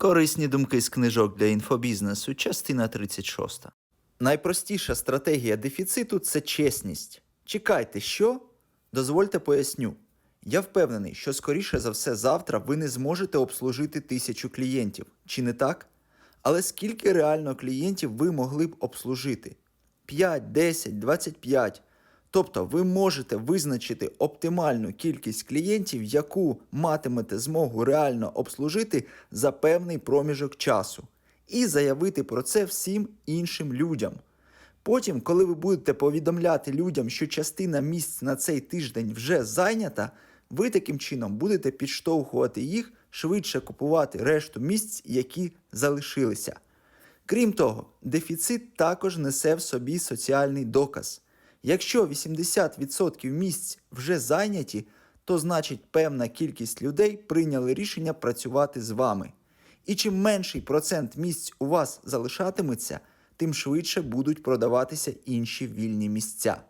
Корисні думки з книжок для інфобізнесу, частина 36. Найпростіша стратегія дефіциту це чесність. Чекайте, що? Дозвольте поясню. Я впевнений, що скоріше за все завтра ви не зможете обслужити тисячу клієнтів, чи не так? Але скільки реально клієнтів ви могли б обслужити? 5, 10, 25. Тобто ви можете визначити оптимальну кількість клієнтів, яку матимете змогу реально обслужити за певний проміжок часу, і заявити про це всім іншим людям. Потім, коли ви будете повідомляти людям, що частина місць на цей тиждень вже зайнята, ви таким чином будете підштовхувати їх швидше купувати решту місць, які залишилися. Крім того, дефіцит також несе в собі соціальний доказ. Якщо 80% місць вже зайняті, то значить певна кількість людей прийняли рішення працювати з вами. І чим менший процент місць у вас залишатиметься, тим швидше будуть продаватися інші вільні місця.